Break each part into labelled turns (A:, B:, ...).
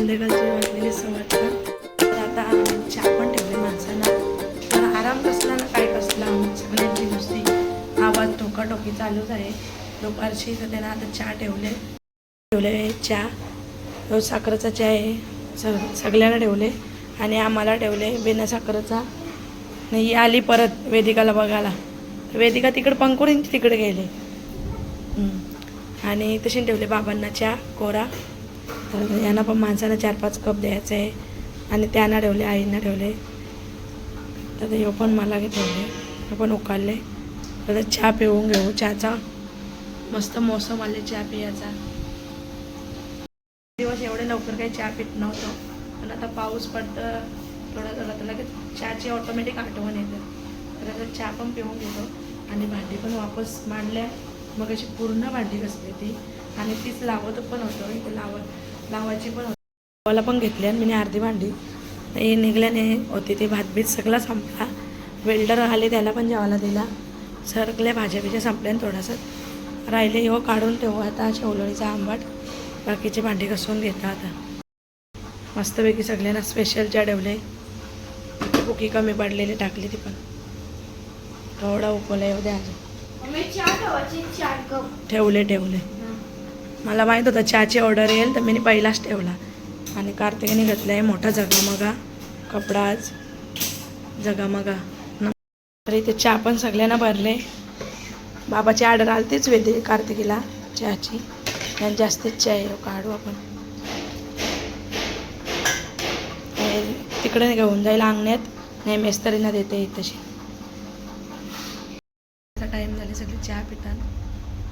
A: संध्याकाळचे वाटलेले सव्वाचा तर आता चहा पण ठेवले माणसांना. तर आराम कसला ना काय कसला सगळ्यांची नुसती आवाज टोकाटोकी चालूच आहे. दुपारची तर त्यांना आता चहा ठेवले. ठेवले चहा. साखरेचा चहा आहे. सग सगळ्यांना ठेवले. आणि आम्हाला ठेवले बिना साखरेचा. नाही आली परत वेदिकाला बघायला. वेदिका तिकडे पंकुरींची तिकडे गेले. आणि तशी ठेवले बाबांना चहा कोरा. तर यांना पण माणसांना चार पाच कप द्यायचे आहे. आणि त्यांना ठेवले आईंना ठेवले. तर हे पण मला ठेवले. हे पण उकाळले तर चहा पिऊन घेऊ. चहाचा मस्त मोसम आले चहा पियाचा. दिवस एवढे लवकर काही चहा पित नव्हतो. पण आता पाऊस पडतं थोडा थोडा तर लगेच चहाची ऑटोमॅटिक आठवण येते. तर आता चहा पण पिऊन घेतो. आणि भांडी पण वापस मांडल्या. मग अशी पूर्ण भांडी कसली ती आणि तीच लावत पण होतो. इथे लावत लावायची पण होती. लावायला पण घेतली आणि मी अर्धी भांडी. हे निघल्याने होती ती भातबीत सगळा संपला. वेल्डर आले त्याला पण जेवायला दिला. सरकल्या भाज्या बिज्या संपल्या थोडासा राहिले. हो काढून ठेवू आता. शेवलोळीचा आंबाट. बाकीची भांडी घासून घेता आता. मस्तपैकी सगळ्यांना स्पेशल ठेवले. बुकी कमी पडलेली टाकली ती पण. थोडा उकवला येऊ द्या ठेवले ठेवले. मला माहीत होतं चहाची ऑर्डर येईल तर मी पहिलाच ठेवला. आणि कार्तिकीने घेतला आहे मोठा जगामगा कपडा आज. जगामगा. अरे तर इथे चहा पण सगळ्यांना भरले. बाबाची ऑर्डर आलतीच वेदे कार्तिकीला चहाची. आणि जास्तीच चहा आहे काढू आपण. तिकडे घेऊन जाईल अंगण्यात. नाही मेस्तरीना देते तशी टाईम झाले सगळे चहा पितात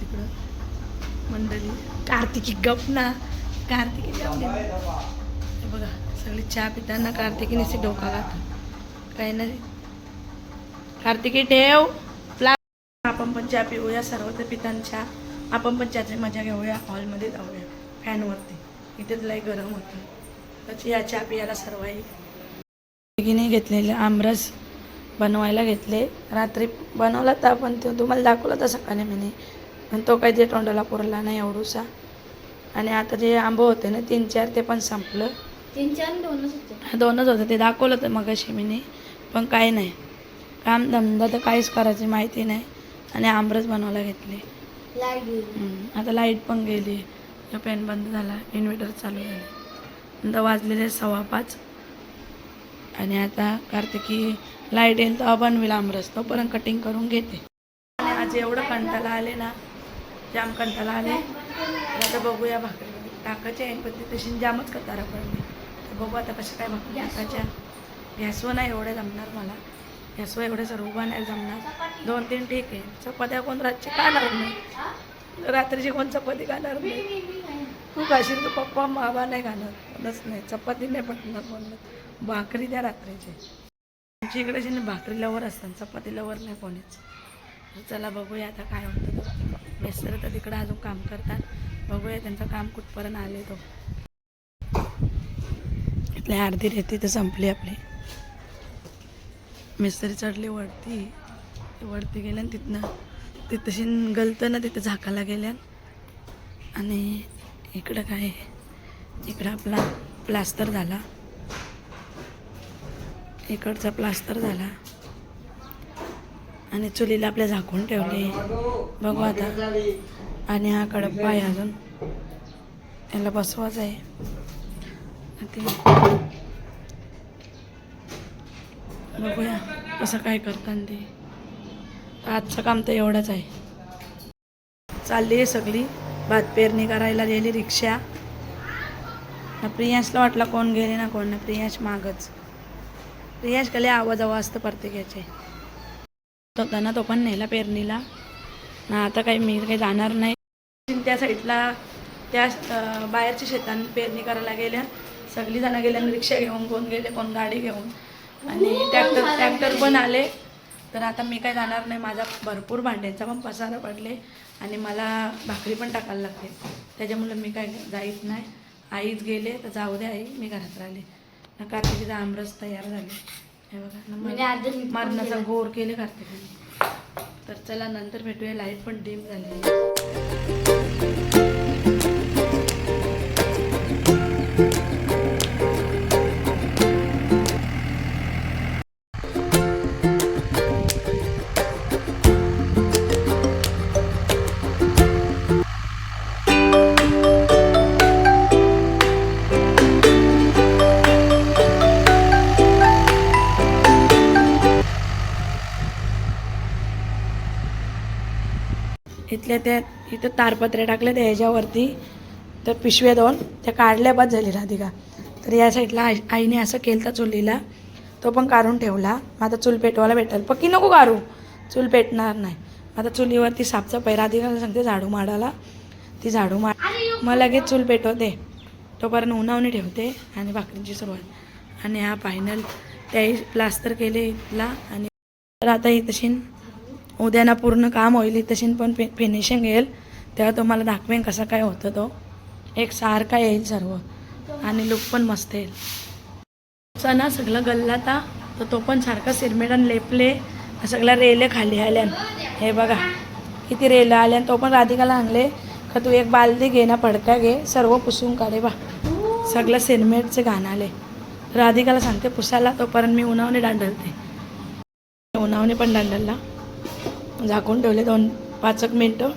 A: तिकडं. मंडळी कार्तिकी गप ना. कार्तिकी गप ना. बघा सगळी चहा पिताना कार्तिकीने नुसती डोका घात काही नाही. कार्तिकी ठेव. प्ला आपण पण चहा पिऊया सर्व पितांच्या चहा. आपण पण चहाची मजा घेऊया हॉलमध्ये जाऊया फॅनवरती. इथेच लय गरम होतं. त्याची या चहा पियाला सर्व आहे कार्तिकीने घेतलेले आमरस बनवायला घेतले. रात्री बनवला तर आपण तो तुम्हाला दाखवला तर सकाळी मी पण तो काही ते तोंडाला पुरला नाही एवढूसा. आणि आता जे आंबं होते ना तीन चार ते पण संपलं.
B: तीन चार आणि दोनच होते.
A: दोनच होतं ते दाखवलं तर मग मी पण काही नाही. काम धंदा तर काहीच करायची माहिती नाही. आणि आमरस बनवायला घेतले. लाइट आता लाइट पण गेली. पेन बंद झाला इन्व्हर्टर चालू झाले. नंतर वाजलेले सव्वा पाच. आणि आता कार्तिकी लाइट येईल तेव्हा बनवेल आमरस तोपर्यंत कटिंग करून घेते. आणि आज एवढं कंटाला आले ना जाम कंटाला आले. आता बघूया भाकरी टाकायचे आहे पण ते तशी जामच कतारा पडली. तर बघू आता कशा काय भाकरी टाकायच्या. गॅसवर नाही एवढ्या जमणार मला. गॅसवर एवढे सर्व उभा नाही जमणार. दोन तीन ठीक आहे. चपात्या कोण रातची खाणार नाही. रात्रीची कोण चपाती खाणार नाही. तू खाशील तर पप्पा बाबा नाही खाणार. कोणच नाही. चपाती नाही पडणार कोणच भाकरी द्या रात्रीची. आमच्या इकडे जे भाकरी लवर असतात चपाती लवर नाही कोणीच. चला बघूया आता काय होतं. मिस्टर तर तिकडं अजून काम करतात. बघूया त्यांचं काम कुठपर्यंत आले तो. इथली अर्धी रेती तर संपली आपली. मिस्त्री चढली वरती. वरती गेल्या आणि तिथनं तिथं तशी गलतं ना तिथं झाकायला गेल्या. आणि इकडं काय इकडं आपला प्लास्टर झाला. इकडचा प्लास्टर झाला. आणि चुलीला आपल्या झाकून ठेवले. बघू आता. आणि हा कडप्पा आहे अजून. याला बसवाच आहे. ते बघूया कसं काय करतात ते. आजचं काम तर एवढंच आहे. चालली आहे सगळी. भात पेरणी करायला गेली रिक्षा. ना प्रियांशला वाटला कोण गेले ना कोण. ना प्रियांश मागच. प्रियांश कले आवाज आवाज असतं प्रत्येकाचे. तो त्यांना तो पण नेला पेरणीला. ना आता काही मी काही जाणार नाही. त्या साईडला त्या बाहेरच्या शेतात पेरणी करायला गेल्या. सगळी जणं गेल्या रिक्षा घेऊन कोण गेले कोण गाडी घेऊन. आणि ट्रॅक्टर ट्रॅक्टर पण आले. तर आता मी काय जाणार नाही. माझा भरपूर भांड्यांचा पण पसारा पडले. आणि मला भाकरी पण टाकायला लागते त्याच्यामुळे मी काय जाईत नाही. आईच गेले तर जाऊ दे आई. मी घरात राहिले. ना कार्तिकीचा आमरस तयार झाले. हे बघा
B: म्हणजे
A: मरणाचा. गोर केले कार्तिकीने तर चला नंतर भेटूया. लाइट पण डीम झाली. इथल्या त्या इथं तारपत्रे टाकले त्या ह्याच्यावरती. तर पिशव्या दोन त्या काढल्या बाद झाली राधिका. तर या साईडला आई आईने असं केलं तर चुलीला. तो पण काढून ठेवला. मग आता चूल पेटवायला भेटेल. पक्की नको काढू. चूल पेटणार नाही. आता चुलीवरती साफसफाई राधिकाला सांगते झाडू मारायला ती झाडू माड मग लगेच चूल पेटवते. तोपर्यंत उन्हावणी ठेवते आणि भाकरींची सुरुवात. आणि हा फायनल त्याही प्लास्टर केले इथला आणि तर आता ही उद्या ना पूर्ण काम होईल तशी पण फि फिनिशिंग येईल. तेव्हा तुम्हाला दाखवेन कसा काय होतं तो. एक सारखा येईल सर्व. आणि लुक पण मस्त येईल. चना सगळं गल्लाता तर तो पण सारखा सिरमेडन लेपले सगळ्या रेले खाली आल्यान हे बघा किती रेलं आल्यान तो पण राधिकाला आणले का तू एक बालदी घे ना पडका घे. सर्व पुसून काढे बा. सगळं सिरमेटचे घाण आले. राधिकाला सांगते पुसायला तोपर्यंत मी उन्हावणे दांडलते उन्हावणे पण दांडलला झाकून ठेवले दोन पाच एक मिनटं.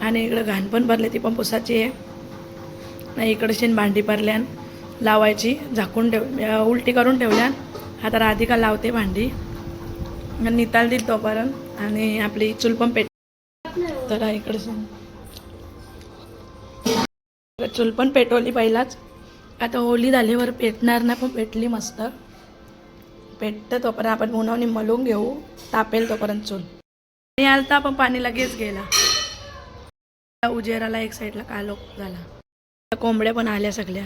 A: आणि इकडं घाण पण भरले ती पण पुसाची आहे. नाही इकडे शेण भांडी भरल्यान लावायची झाकून ठेव उलटी करून ठेवल्यान आता राधिका लावते भांडी. मग निताल देईल तोपर्यंत. आणि आपली चूल पण पेट तर इकडे चूल पण पेटवली पहिलाच. आता होली झाल्यावर पेटणार ना पण पेटली मस्त. पेटतं तोपर्यंत आपण उन्हावणी मलून घेऊ. तापेल तोपर्यंत चूल. आणि तर पण पाणी लगेच गेला. उजेराला एक साईडला कालो झाला. कोंबड्या पण आल्या सगळ्या.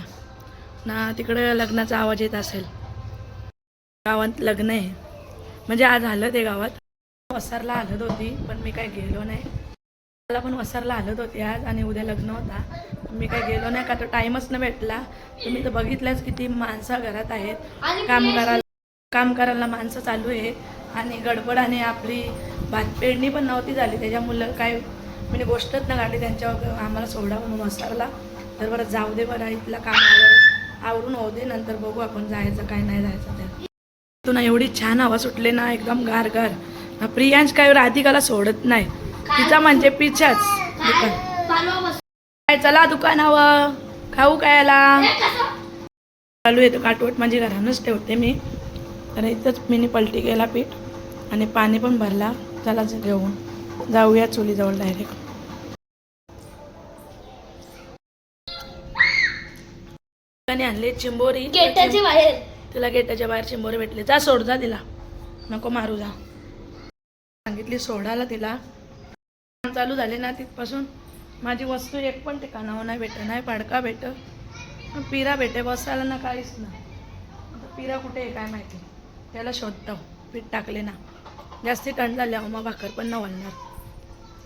A: ना तिकडं लग्नाचा आवाज येत असेल. गावात लग्न आहे. म्हणजे आज आलं ते गावात. वसारला हलत होती पण मी काय गेलो नाही. मला पण वसारला हलत होती आज आणि उद्या लग्न होता. मी काय गेलो नाही का तो टाईमच न भेटला. तुम्ही तर बघितलंच किती माणसं घरात आहेत. काम करायला काम करायला माणसं चालू आहे. आणि गडबड आणि आपली भात पेरणी पण नव्हती झाली त्याच्यामुळं काय म्हणजे गोष्टच ना काढली त्यांच्यावर आम्हाला सोडा म्हणून वसारला. तर बरं जाऊ दे बरं इथला काम आवर आवरून होऊ दे नंतर बघू आपण जायचं काय नाही जायचं त्या तुला एवढी छान हवा सुटले ना एकदम गार गार. ना प्रियांश काय राधिकाला सोडत नाही. तिचा म्हणजे पिछाच. दुकान. काय चला दुकानावर? खाऊ कायला चालू येतो काटवट माझी घरानंच ठेवते मी. तर इथंच मिनी पलटी केला पीठ. आणि पाणी पण भरला. चला घेऊन जाऊया चुलीजवळ डायरेक्ट आणले चिंबोरी.
B: गेटाच्या बाहेर.
A: तिला गेटाच्या बाहेर चिंबोरी भेटले. जा सोड जा तिला. नको मारू जा. सांगितली सोडायला तिला. काम चालू झाले ना तिथपासून. माझी वस्तू एक पण ठिकाणावर नाही भेट नाही पाडका भेट पिरा भेटे बसायला ना काहीच ना. पिरा कुठे आहे काय माहिती. त्याला शोधतो. पीठ टाकले ना. जास्ती टण झाल्यावर मग भाकर पण न वळणार.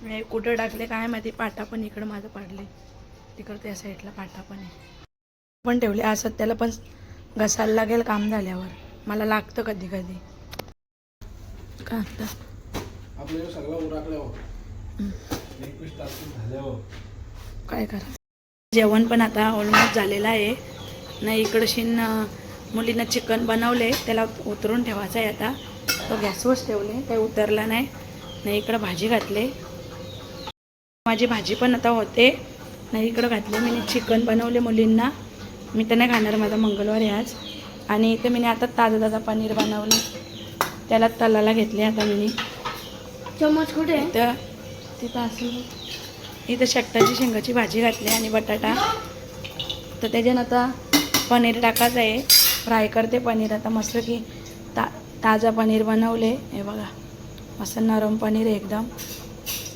A: हे कुठं टाकले काय माहिती पाटा पण इकडं माझं पाडले तिकडं त्या साईडला पाटा पण आहे. पण ठेवले असं त्याला पण घसायला लागेल काम झाल्यावर. मला लागतं कधी कधी. का आता?
C: आपल्याला सगळं उरकल्यावर एकवीस तारखेला झाल्यावर.
A: काय करा जेवण पण आता ऑलमोस्ट झालेलं आहे. नाही इकडं शिन अं, मुलीनं चिकन बनवले त्याला उतरून ठेवायचं आहे आता. तो गॅसवरच ठेवले काही उतरला नाही. नाही इकडं भाजी घातले. माझी भाजी पण आता होते. नाही इकडं घातले मी. चिकन बनवले मुलींना. मी तर नाही खाणार माझा मंगळवार आहे आज. आणि इथे मी आता ताजं ताजं पनीर बनवले. त्याला तलाला घेतले आता मी
B: चमच कुठे?
A: इथं तिथं असेल इथं शेकटाची शेंगाची भाजी घातली आणि बटाटा. तर त्याच्यानं आता पनीर टाकायचं आहे. फ्राय करते पनीर. आता मस्त की ताजा पनीर बनवले. हे बघा मस्त नरम पनीर एकदम.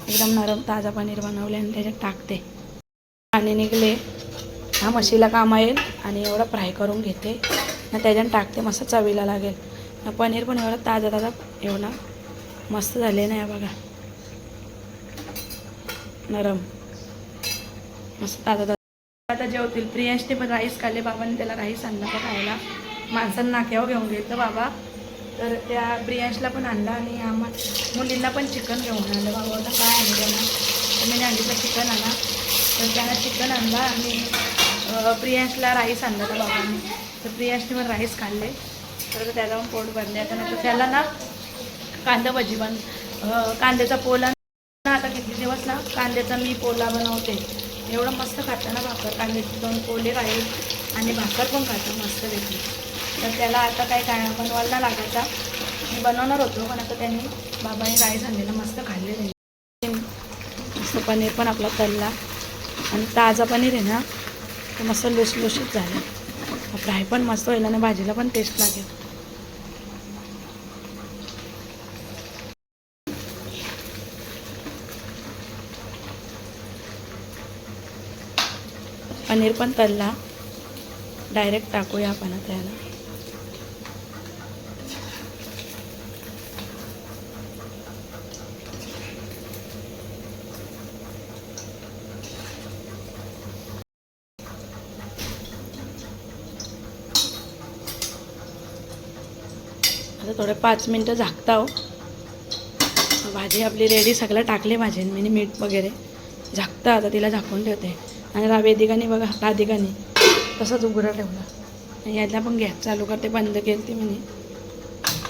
A: एकदम नरम ताजा पनीर बनवले आणि त्याच्यात टाकते. पाणी निघले. हा म्हशीला कामा येईल आणि एवढं फ्राय करून घेते. ना त्याच्यानं टाकते मस्त चवीला लागेल. ना पनीर पण एवढं ताजा ताजा एवढा मस्त झाले ना या बघा. नरम. मस्त ताजा ताजा. आता जेवतील. प्रियांशने पण राईस खाल्ले. बाबांनी त्याला राईस आणला का खायला. माणसांना नाक्यावर घेऊन घेतलं बाबा. तर त्या प्रियांशला पण आणला आणि आम्हा मुलींना पण चिकन घेऊन आणलं बाबा आता काय आणलं ना. तर मी आणलं चिकन आणा. तर त्यांना चिकन आणला आणि प्रियांशला राईस आणला होता बाबांनी तर प्रियांशने पण राईस खाल्ले. तर त्याला पण पोट भरले आता नंतर त्याला ना कांदा भजी बन कांद्याचा पोला ना आता किती दिवस ना कांद्याचा मी पोला बनवते. एवढं मस्त खातं ना भाकर. कांद्याचे दोन पोले राहील आणि भाकर पण खातं. मस्त वेगळी तर त्याला आता काय काय बनवायला लागायचा. मी बनवणार होतो पण आता त्यांनी बाबाने काय झालेलं मस्त खाल्ले मस्त पनीर पण आपला तळला आणि ताजा पनीर आहे ना तर मस्त लुसलुशीत झालं. फ्राय पण मस्त होईल आणि भाजीला पण टेस्ट लागेल. पनीर पण तळला डायरेक्ट टाकूया आपण त्याला याला आता थोडे पाच मिनटं झाकता हो. भाजी आपली रेडी सगळं टाकले भाजी मी मीठ वगैरे. झाकतं आता तिला झाकून ठेवते. आणि रा बघा राधिकाने तसंच उघडं ठेवलं. आणि पण गॅस चालू करते बंद केली ती म्हणे